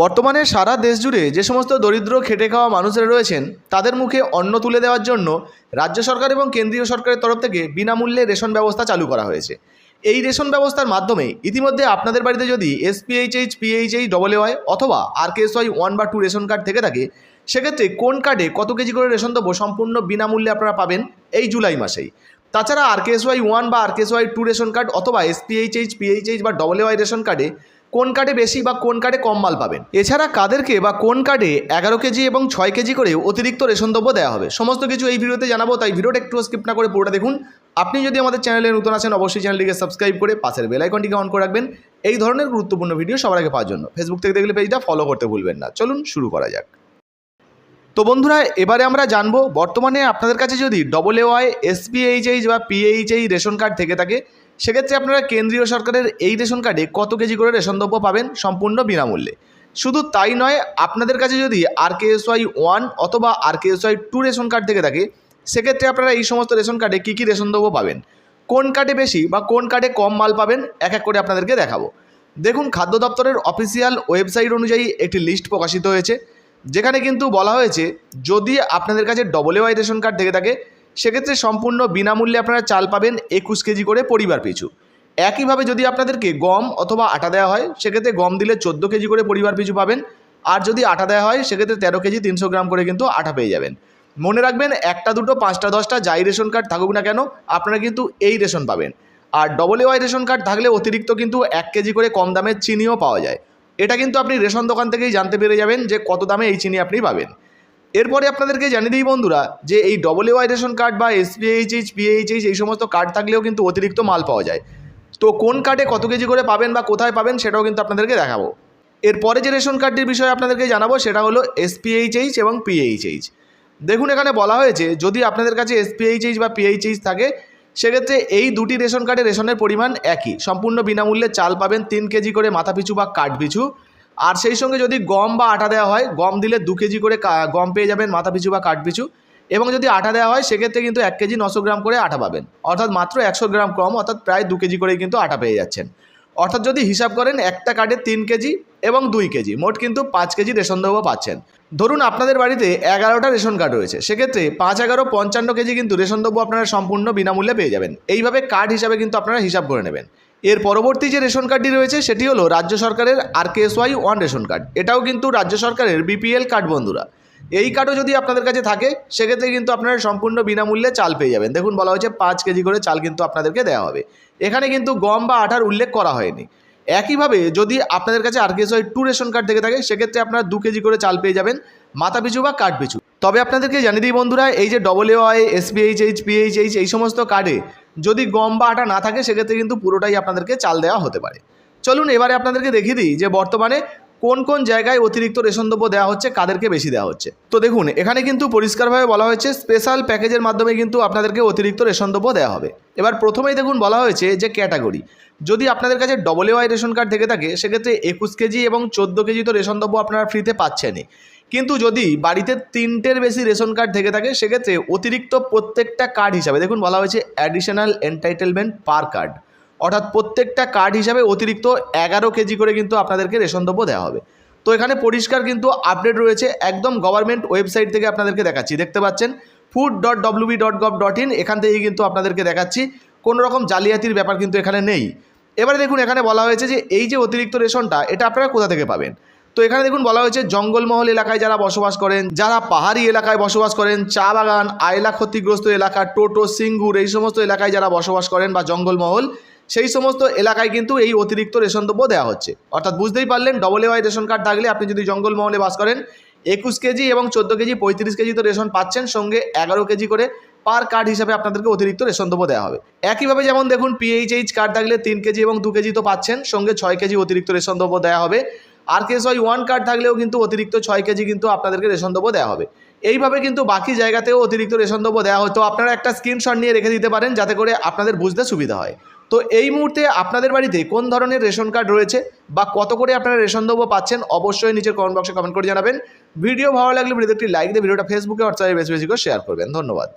বর্তমানে সারা দেশ জুড়ে যে সমস্ত দরিদ্র, খেটে খাওয়া মানুষেরা রয়েছেন, তাদের মুখে অন্ন তুলে দেওয়ার জন্য রাজ্য সরকার এবং কেন্দ্রীয় সরকারের তরফ থেকে বিনামূল্যে রেশন ব্যবস্থা চালু করা হয়েছে। এই রেশন ব্যবস্থার মাধ্যমে ইতিমধ্যে আপনাদের বাড়িতে যদি এসপিএইচএইচ পিএইচএইচ ডবল ওয়াই অথবা আর ওয়াই ওয়ান বা টু রেশন কার্ড থেকে থাকে, সেক্ষেত্রে কোন কার্ডে কত কেজি করে রেশন দেবো সম্পূর্ণ বিনামূল্যে আপনারা পাবেন এই জুলাই মাসেই। তাছাড়া আর ওয়াই ওয়ান বা R Y two ration card অথবা এসপিএইচএইচ পিএইচএইচ বা ডবল ওয়াই রেশন কার্ডে কোন কার্ডে বেশি বা কোন কার্ডে কম মাল পাবেন? এছাড়া কাদেরকে বা কোন কার্ডে এগারো কেজি এবং ছয় কেজি করে অতিরিক্ত রেশন দ্রব্য দেওয়া হবে। সমস্ত কিছু এই ভিডিওতে জানাব, তাই ভিডিওটা একটু স্কিপ না করে পুরোটা দেখুন। আপনি যদি আমাদের চ্যানেলে নতুন আছেন, অবশ্যই চ্যানেলটিকে সাবস্ক্রাইব করে পাশের বেলাইকনটিকে অন করে রাখবেন। এই ধরনের গুরুত্বপূর্ণ ভিডিও সবার আগে পাওয়ার জন্য। ফেসবুক থেকে দেখলে পেজটা ফলো করতে ভুলবেন না। চলুন শুরু করা যাক। তো বন্ধুরা, এবারে আমরা জানব, বর্তমানে আপনাদের কাছে যদি ডবল এওয়াই এসপিএইচএইচ বা পিএইচএই রেশন কার্ড থেকে থাকে, সেক্ষেত্রে আপনারা কেন্দ্রীয় সরকারের এই রেশন কার্ডে কত কেজি করে রেশন দ্রব্য পাবেন সম্পূর্ণ বিনামূল্যে। শুধু তাই নয়, আপনাদের কাছে যদি আর ওয়াই ওয়ান অথবা R Y two ration card থেকে থাকে, সেক্ষেত্রে আপনারা এই সমস্ত রেশন কার্ডে কী কী রেশন দ্রব্য পাবেন? কোন কার্ডে বেশি বা কোন কার্ডে কম মাল পাবেন? এক এক করে আপনাদেরকে দেখাবো। দেখুন, খাদ্য দপ্তরের অফিসিয়াল ওয়েবসাইট অনুযায়ী একটি লিস্ট প্রকাশিত হয়েছে। যেখানে কিন্তু বলা হয়েছে, যদি আপনাদের কাছে ডবল ওয়াই রেশন কার্ড থেকে থাকে, সেক্ষেত্রে সম্পূর্ণ বিনামূল্যে আপনারা চাল পাবেন একুশ কেজি করে পরিবার পিছু। একইভাবে যদি আপনাদেরকে গম অথবা আটা দেওয়া হয়, সেক্ষেত্রে গম দিলে চোদ্দ কেজি করে পরিবার পিছু পাবেন। আর যদি আটা দেওয়া হয়, সেক্ষেত্রে তেরো কেজি তিনশো গ্রাম করে কিন্তু আটা পেয়ে যাবেন। মনে রাখবেন, একটা দুটো, পাঁচটা, দশটা, যাই রেশন কার্ড থাকুক না কেন, আপনারা কিন্তু এই রেশন পাবেন। আর ডবল ওয়াই রেশন কার্ড থাকলে অতিরিক্ত কিন্তু এক কেজি করে কম দামের চিনিও পাওয়া যায়। এটা কিন্তু আপনি রেশন দোকান থেকেই জানতে পেরে যাবেন যে কত দামে এই চিনি আপনি পাবেন। এরপরে আপনাদেরকে জানিয়ে দিই বন্ধুরা, যে এই ডবল ওয়াই রেশন কার্ড বা এসপিএইচএইচ পিএইচএইচ এই সমস্ত কার্ড থাকলেও কিন্তু অতিরিক্ত মাল পাওয়া যায়। তো কোন কার্ডে কত কেজি করে পাবেন বা কোথায় পাবেন সেটাও কিন্তু আপনাদেরকে দেখাবো। এরপরে যে রেশন কার্ডটির বিষয়ে আপনাদেরকে জানাব, সেটা হলো এসপিএইচএইচ এবং পিএইচএইচ দেখুন এখানে বলা হয়েছে, যদি আপনাদের কাছে এসপিএইচএইচ বা পিএইচএইচ থাকে সেক্ষেত্রে এই দুটি রেশন কার্ডে রেশনের পরিমাণ একই। সম্পূর্ণ বিনামূল্যে চাল পাবেন তিন কেজি করে মাথা পিছু বা কার্ড পিছু আর সেই সঙ্গে যদি গম বা আটা দেওয়া হয়, গম দিলে দু কেজি করে গম পেয়ে যাবেন মাথা পিছু বা কাঠ পিছু এবং যদি আটা দেওয়া হয়, সেক্ষেত্রে কিন্তু এক কেজি নশো গ্রাম করে আটা পাবেন। অর্থাৎ মাত্র একশো গ্রাম কম, অর্থাৎ প্রায় দু কেজি করেই কিন্তু আটা পেয়ে যাচ্ছেন। অর্থাৎ যদি হিসাব করেন, একটা কার্ডে তিন কেজি এবং দুই কেজি। মোট কিন্তু পাঁচ কেজি রেশন দ্রব্য পাচ্ছেন। ধরুন আপনাদের বাড়িতে এগারোটা রেশন কার্ড রয়েছে, সেক্ষেত্রে পাঁচ এগারো পঞ্চান্ন কেজি কিন্তু রেশন দ্রব্য আপনারা সম্পূর্ণ বিনামূল্যে পেয়ে যাবেন। এইভাবে কার্ড হিসাবে কিন্তু আপনারা হিসাব করে নেবেন। এর পরবর্তী যে রেশন কার্ডটি রয়েছে, সেটি হলো রাজ্য সরকারের R Y one ration card. এটাও কিন্তু রাজ্য সরকারের বিপিএল কার্ড বন্ধুরা। এই কার্ডও যদি আপনাদের কাছে থাকে, সেক্ষেত্রে কিন্তু আপনারা সম্পূর্ণ বিনামূল্যে চাল পেয়ে যাবেন। দেখুন বলা হয়েছে পাঁচ কেজি করে চাল কিন্তু আপনাদেরকে দেওয়া হবে। এখানে কিন্তু গম বা আটার উল্লেখ করা হয়নি। একইভাবে যদি আপনাদের কাছে আর কিছু টু রেশন কার্ড থেকে থাকে, সেক্ষেত্রে আপনারা দু কেজি করে চাল পেয়ে যাবেন, মাথা পিছু বা কাঠ পিছু। তবে আপনাদেরকে জানিয়ে দিই বন্ধুরা, এই যে ডবল এওয়াই এসপিএইচএইচ পিএইচএইচ এই সমস্ত কার্ডে যদি গম বা আটা না থাকে, সেক্ষেত্রে কিন্তু পুরোটাই আপনাদেরকে চাল দেওয়া হতে পারে। চলুন এবারে আপনাদেরকে দেখিয়ে দিই যে বর্তমানে কোন কোন জায়গায় অতিরিক্ত রেশন দ্রব্য দেওয়া হচ্ছে, কাদেরকে বেশি দেওয়া হচ্ছে? তো দেখুন, এখানে কিন্তু পরিষ্কারভাবে বলা হয়েছে স্পেশাল প্যাকেজের মাধ্যমে কিন্তু আপনাদেরকে অতিরিক্ত রেশন দ্রব্য দেওয়া হবে। এবার প্রথমেই দেখুন বলা হয়েছে যে ক্যাটাগরি যদি আপনাদের কাছে ডবল ওয়াই রেশন কার্ড থেকে থাকে, সেক্ষেত্রে একুশ কেজি এবং চোদ্দ কেজি তো রেশন দ্রব্য আপনারা ফ্রিতে পাচ্ছেনই। কিন্তু যদি বাড়িতে তিনটের বেশি রেশন কার্ড থেকে থাকে, সেক্ষেত্রে অতিরিক্ত প্রত্যেকটা কার্ড হিসাবে, দেখুন বলা হয়েছে অ্যাডিশনাল এন্টাইটেলমেন্ট পার কার্ড অর্থাৎ প্রত্যেকটা কার্ড হিসাবে অতিরিক্ত এগারো কেজি করে কিন্তু আপনাদেরকে রেশন দ্রব্য দেওয়া হবে। তো এখানে পরিষ্কার কিন্তু আপডেট রয়েছে, একদম গভর্নমেন্ট ওয়েবসাইট থেকে আপনাদেরকে দেখাচ্ছি। দেখতে পাচ্ছেন food dot WB dot gov dot in এখান থেকেই কিন্তু আপনাদেরকে দেখাচ্ছি। কোনো রকম জালিয়াতির ব্যাপার কিন্তু এখানে নেই। এবারে দেখুন, এখানে বলা হয়েছে যে এই যে অতিরিক্ত রেশনটা, এটা আপনারা কোথা থেকে পাবেন? তো এখানে দেখুন, বলা হয়েছে জঙ্গলমহল এলাকায় যারা বসবাস করেন, যারা পাহাড়ি এলাকায় বসবাস করেন, চা বাগান, আয়লা ক্ষতিগ্রস্ত এলাকা, টোটো, সিঙ্গুর, এই সমস্ত এলাকায় যারা বসবাস করেন বা জঙ্গলমহল সেই সমস্ত এলাকায় কিন্তু এই অতিরিক্ত রেশন দ্রব্য দেওয়া হচ্ছে। অর্থাৎ বুঝতেই পারলেন double A Y ration card থাকলে আপনি যদি জঙ্গলমহলে বাস করেন, একুশ কেজি এবং চোদ্দ কেজি, পঁয়ত্রিশ কেজি তো রেশন পাচ্ছেন, সঙ্গে এগারো কেজি করে পার কার্ড হিসাবে আপনাদেরকে অতিরিক্ত রেশন দ্রব্য দেওয়া হবে। একইভাবে যেমন দেখুন পিএইচএইচ কার্ড থাকলে তিন কেজি এবং দু কেজি তো পাচ্ছেন, সঙ্গে ছয় কেজি অতিরিক্ত রেশন দ্রব্য দেওয়া হবে। R K S Y one card থাকলেও কিন্তু অতিরিক্ত ছয় কেজি কিন্তু আপনাদেরকে রেশন দ্রব্য দেওয়া হবে। এইভাবে কিন্তু বাকি জায়গাতেও অতিরিক্ত রেশন দ্রব্য দেওয়া হতো আপনারা একটা স্ক্রিনশট নিয়ে রেখে দিতে পারেন যাতে করে আপনাদের বুঝতে সুবিধা হয়। তো এই মুহূর্তে আপনাদের বাড়িতে কোন ধরনের রেশন কার্ড রয়েছে বা কত করে আপনারা রেশন দ্রব্য পাচ্ছেন অবশ্যই নিচের কমেন্ট বক্সে কমেন্ট করে জানাবেন। ভিডিও ভালো লাগলে ভিডিওতে একটি লাইক দিয়ে ভিডিওটা ফেসবুকে হোয়াটসঅ্যাপে বেশি বেশি করে শেয়ার করবেন। ধন্যবাদ।